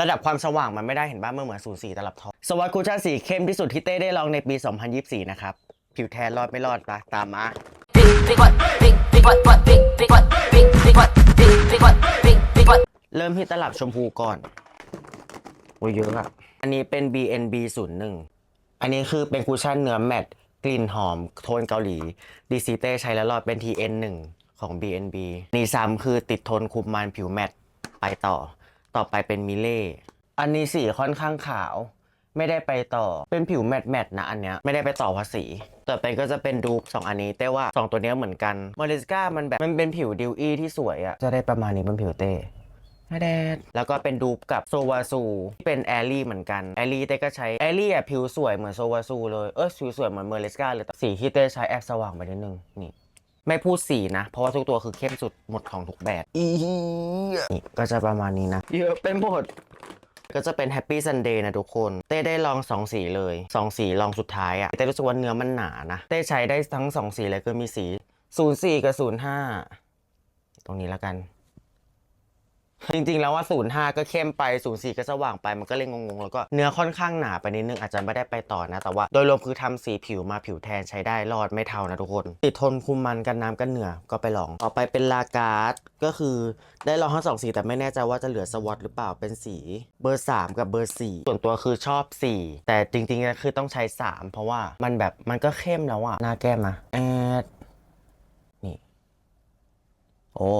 ระดับความสว่างมันไม่ได้เห็นบ้างเมื่อเหมือนศูนย์สี่ตลับทองสวัสดคูชั่นสีเข้มที่สุดที่เต้ได้ลองในปี 2024 นะครับ ผิวแทนรอดไม่รอดปะตามมา เริ่มที่ตลับชมพูก่อน โอ้ยเยอะอะอันนี้เป็น BNB 0 1อันนี้คือเป็นคูชั่นเนื้อแมตต์กลิ่นหอมโทนเกาหลีดีซีเต้ใช้แล้วรอดเป็น TN 1 ของ BNB นี่ซ้ำคือติดทนคุมมันผิวแมตต์ไปต่อ ต่อไปเป็นมิเล่ อันนี้สีค่อนข้างขาว ไม่ได้ไปต่อ เป็นผิวแมตต์แมตต์นะอันเนี้ย ไม่ได้ไปต่อภาษี ต่อไปก็จะเป็นดูปสองอันนี้ แต่ว่าสองตัวเนี้ยเหมือนกันมาริสกามันแบบ มันเป็นผิวดิวอี้ที่สวยอะจะได้ประมาณนี้เป็นผิวเต้แดดแล้วก็เป็นดูปกับโซวาซูที่เป็นแอลลี่เหมือนกัน แอลลี่เต้ก็ใช้ แอลลี่อะผิวสวยเหมือนโซวาซูเลย เออผิวสวยเหมือนเมอร์เลสกาเลยแต่สีที่เต้ใช้แอบสว่างไปนิดนึง นี่ ไม่พูดสีนะ เพราะว่าทุกตัวคือเข้มสุดหมดของทุกแบบ อีนี่ก็จะประมาณนี้นะ เยอะเป็นหมด ก็จะเป็นแฮปปี้ซันเดย์นะทุกคน เต้ได้ลองสองสีเลยสองสีลองสุดท้ายอะ่ะ เต้รู้สึกว่าเนื้อมันหนานะ เต้ใช้ได้ทั้งสองสีเลยคือมีสี 04 กับ 05 ตรงนี้แล้วกัน จริงๆ แล้วว่า 05 ก็เข้มไป 04 ก็สว่างไปมันก็เลยงงๆ แล้วก็เนื้อค่อนข้างหนาไปนิดนึงอาจจะไม่ได้ไปต่อนะ แต่ว่าโดยรวมคือทำสีผิวมาผิวแทนใช้ได้รอดไม่เท่านะทุกคน ติดทนคุมมันกันน้ำกันเหนือก็ไปลองต่อไปเป็นลาการ์ดก็คือได้ลองทั้งสองสีแต่ไม่แน่ใจว่าจะเหลือสวอตหรือเปล่าเป็นสีเบอร์ 3 กับเบอร์ 4 ส่วนตัวคือชอบ 4 แต่จริงๆก็คือต้องใช้ 3 เพราะว่ามันแบบมันก็เข้มแล้วอะหน้าแก้มนะแอดนี่โอ้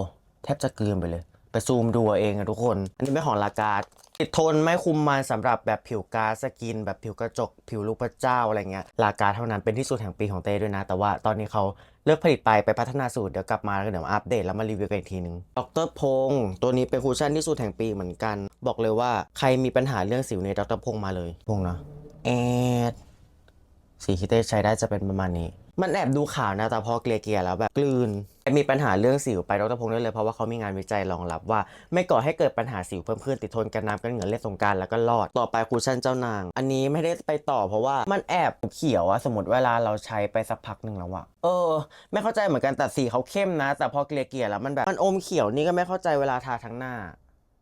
แทบจะกลืนไปเลย ไปซูมดูเอาเองอะทุกคน อันนี้เป็นของลากาดติดทนไม่คุมมันสำหรับแบบผิวกาสกิน แบบผิวกระจก ผิวลูกพระเจ้าอะไรเงี้ยลากาเท่านั้นเป็นที่สุดแห่งปีของเต้ด้วยนะ แต่ว่าตอนนี้เขาเลิกผลิตไปไปพัฒนาสูตรเดี๋ยวกลับมาแล้วเดี๋ยวอัปเดตแล้วมารีวิวกันอีกทีนึงดรพงศ์ตัวนี้เป็นคูชั่นที่สุดแห่งปีเหมือนกัน บอกเลยว่าใครมีปัญหาเรื่องสิวในดรพงศ์มาเลยพงศ์นะแอดสีที่เต้ใช้ได้จะเป็นประมาณนี้ มันแอบดูขาวนะ แต่พอเกลี่ยเกียๆแล้วแบบกลืน มีปัญหาเรื่องสิวไปดรพงศ์ได้เลย เพราะว่าเขามีงานวิจัยรองรับว่า ไม่ก่อให้เกิดปัญหาสิวเพิ่มขึ้นติดทนกันน้ำกันเหงื่อเล่นสงการแล้วก็รอด ต่อไปคูชั่นเจ้านาง อันนี้ไม่ได้ไปต่อเพราะว่ามันแอบเขียวอะสมมติเวลาเราใช้ไปสักพักหนึ่งแล้วอะเออ ไม่เข้าใจเหมือนกันแต่สีเขาเข้มนะ แต่พอเกลี่ยเกลี่ยๆแล้วมันแบบมันอมเขียวนี่ก็ไม่เข้าใจเวลาทาทั้งหน้า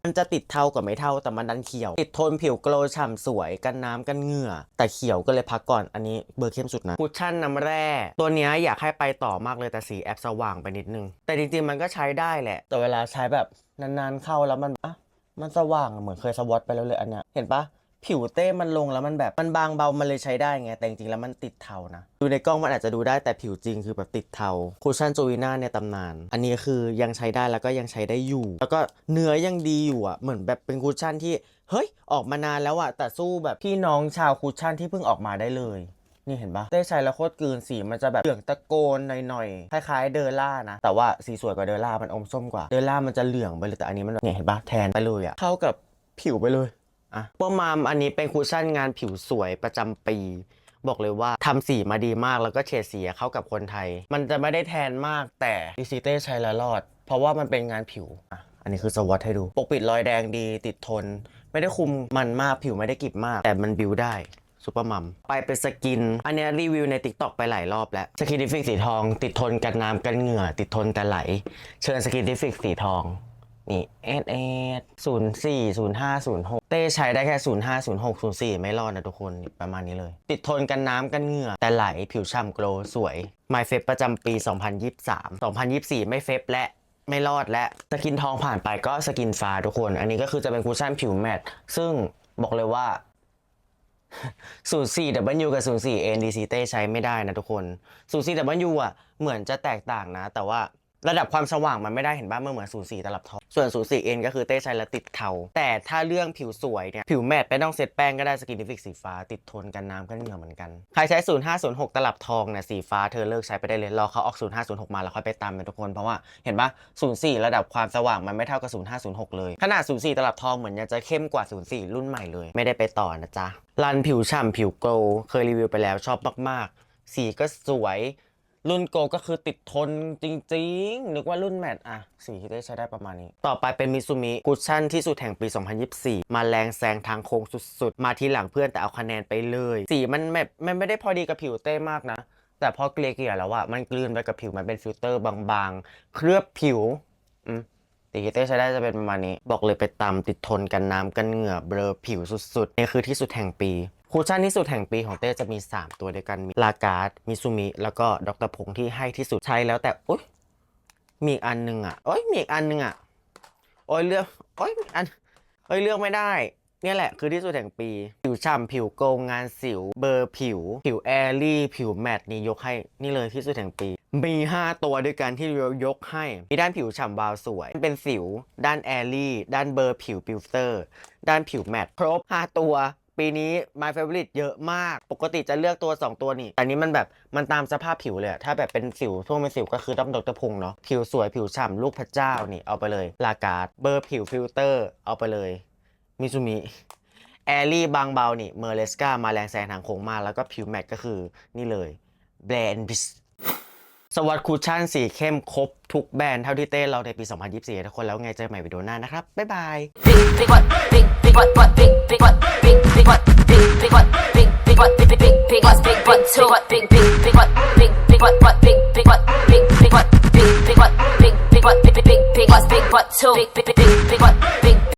มันจะติดเทากับไม่เทาแต่มันดันเขียว ติดทนผิวโกลฉ่ำสวยกันน้ำกันเหงื่อ แต่เขียวก็เลยพักก่อนอันนี้เบอร์เข้มสุดนะคุชชั่นน้ำแร่ ตัวนี้อยากให้ไปต่อมากเลยแต่สีแอบสว่างไปนิดนึง แต่จริงๆมันก็ใช้ได้แหละ แต่เวลาใช้แบบนานๆเข้าแล้วมันอะมันสว่างเหมือนเคยสวอตไปแล้วเลยอันเนี้ยเห็นปะ ผิวเต้มันลงแล้วมันแบบมันบางเบามันเลยใช้ได้ไง แต่จริงๆแล้วมันติดเทานะดูในกล้องมันอาจจะดูได้แต่ผิวจริงคือแบบติดเทาคุชชั่นจูวิน่าในตำนาน อันนี้คือยังใช้ได้แล้วก็ยังใช้ได้อยู่ แล้วก็เนื้อยังดีอยู่อะเหมือนแบบเป็นคุชชั่นที่เฮ้ยออกมานานแล้วอะแต่สู้แบบพี่น้องชาวคุชชั่นที่เพิ่งออกมาได้เลยนี่เห็นปะได้ใช้แล้วโคตรกลืนสีมันจะแบบเหลืองตะโกนหน่อยๆ คล้ายๆเดอร่านะ แต่ว่าสีสวยกว่าเดอร่ามันอมส้มกว่า เดอร่ามันจะเหลืองไปเลยแต่อันนี้มันเนี่ยเห็นปะแทนไปเลยอะเข้ากับผิวไปเลย อะปมามอันนี้เป็นคูชั่นงานผิวสวยประจำปี บอกเลยว่าทำสีมาดีมากแล้วก็เฉดสีเข้ากับคนไทย มันจะไม่ได้แทนมากแต่ดิซิเต้ใช้แล้วรอด เพราะว่ามันเป็นงานผิวอะอันนี้คือสวอตให้ดู ปกปิดรอยแดงดีติดทน ไม่ได้คุมมันมากผิวไม่ได้กริบมาก แต่มันบิวได้ซูเปอร์มัมไปเป็นสกิน อันนี้รีวิวใน t ิ k t o k ไปหลายรอบแล้ว สกินดิฟิกสีทอง ติดทนกันน้ำกันเหงื่อ ติดทนแต่ไหล เชิญสกินดิฟิกสีทอง นี่เอสเอสศูนย์สี่ศูนย์ห้าศูนย์หกเต้ใช้ได้แค่ศูนย์ห้าศูนย์หกศูนย์สี่ไม่รอดนะทุกคนประมาณนี้เลย ติดทนกันน้ำกันเหงื่อ แต่ไหลผิวฉ่ำโกลสวย My f a ประจำปี 2023 2024 ไม่เฟบและไม่รอดและสกินทองผ่านไปก็สกินฟ้าทุกคน อันนี้ก็คือจะเป็นคูชั่นผิวแมตต์ซึ่งบอกเลยว่า 04W กับ04 NDC เต้ใช้ไม่ได้นะทุกคน 04W อะเหมือนจะแตกต่างนะ แต่ว่า ระดับความสว่างมันไม่ได้เห็นบ้างเมื่อเหมือน04ตลับทองส่วน04 N ก็คือเต้ใช้แล้วติดเทา แต่ถ้าเรื่องผิวสวยเนี่ย ผิวแมตต์ไม่ต้องเซตแป้งก็ได้สกินดิฟิกสีฟ้า ติดทนกันน้ำกันเหงื่อเหมือนกัน ใครใช้0506ตลับทองเนี่ยสีฟ้าเธอเลิกใช้ไปได้เลย รอเขาออก0506มาแล้วค่อยไปตามกันทุกคน เพราะว่าเห็นปะ04ระดับความสว่างมันไม่เท่ากับ0506เลยขนาด04ตลับทองเหมือนจะเข้มกว่า04รุ่นใหม่เลย ไม่ได้ไปต่อนะจ๊ะรันผิวฉ่ำผิวโกลว์เคยรีวิวไปแล้วชอบมากๆ สีก็สวย รุ่นโกก็คือติดทนจริงๆ นึกว่ารุ่นแมทอะสีที่ได้ใช้ได้ประมาณนี้ ต่อไปเป็นมิซูมิกุชชั่นที่สุดแห่งปี 2024 มาแรงแซงทางโค้งสุดๆ มาทีหลังเพื่อนแต่เอาคะแนนไปเลย สีมันแบบมันไม่ได้พอดีกับผิวเต้มากนะ แต่พอเกลี่ยๆแล้วอะมันกลืนไปกับผิวมันเป็นฟิลเตอร์บางๆ เคลือบผิวอืมดีเต้ใช้ได้จะเป็นประมาณนี้ บอกเลยไปตามติดทนกันน้ำกันเหงื่อเบลอผิวสุดๆนี่คือที่สุดแห่งปี คูชั่นที่สุดแห่งปีของเต้จะมี 3 ตัวด้วยกัน มีลาการ์ดมิซูมิ แล้วก็ดรพงษ์ที่ให้ที่สุดใช้แล้วแต่โอ๊ยมีอีกอันหนึงอะโอ๊ยมีอีกอันหนึงอะโอ๊ยเลือกโอ๊ยอันเอ้ยเลือกไม่ได้ เนี่ยแหละคือที่สุดแห่งปี ผิวฉ่ำผิวโกงงานสิว เบอร์ผิว ผิวแอรี่ ผิวแมตต์นี่ยกให้นี่เลยที่สุดแห่งปี มี 5 ตัวด้วยกันที่เรายกให้ มีด้านผิวฉ่ำวาวสวย เป็นสิว ด้านแอรี่ ด้านเบอร์ผิวปิวเตอร์ ด้านผิวแมตต์ครบ 5 ตัว ปีนี้ My Favorite เยอะมาก ปกติจะเลือกตัว 2 ตัวนี่ อันนี้มันแบบมันตามสภาพผิวเลยถ้าแบบเป็นสิวทั่วงเป็นสิวก็คือต้องดรพงเนาะ ผิวสวยผิวฉ่ำลูกพระเจ้านี่เอาไปเลย ลาการ์ดเบอร์ผิวฟิลเตอร์เอาไปเลยมิซูมิแอรี่บางเบานี่เมอร์เลสกามาแรงแซงทางโค้งมากแล้วก็ผิวแมทก็คือนี่เลยแบรนด์บิสสวัสดคูชั่นสีเข้มครบทุกแบรนด์เท่าที่เต้เราในปี 2024ทุกคนแล้วไงเจอกันใหม่วิดีโอหน้านะครับ บ๊ายบาย big butt big big butt big big big butt big big butt big big butt big big butt big big big big butt big butt too butt big big big butt big big butt big butt big big butt big big butt big big butt big big butt big big big big butt big butt too big big big big butt big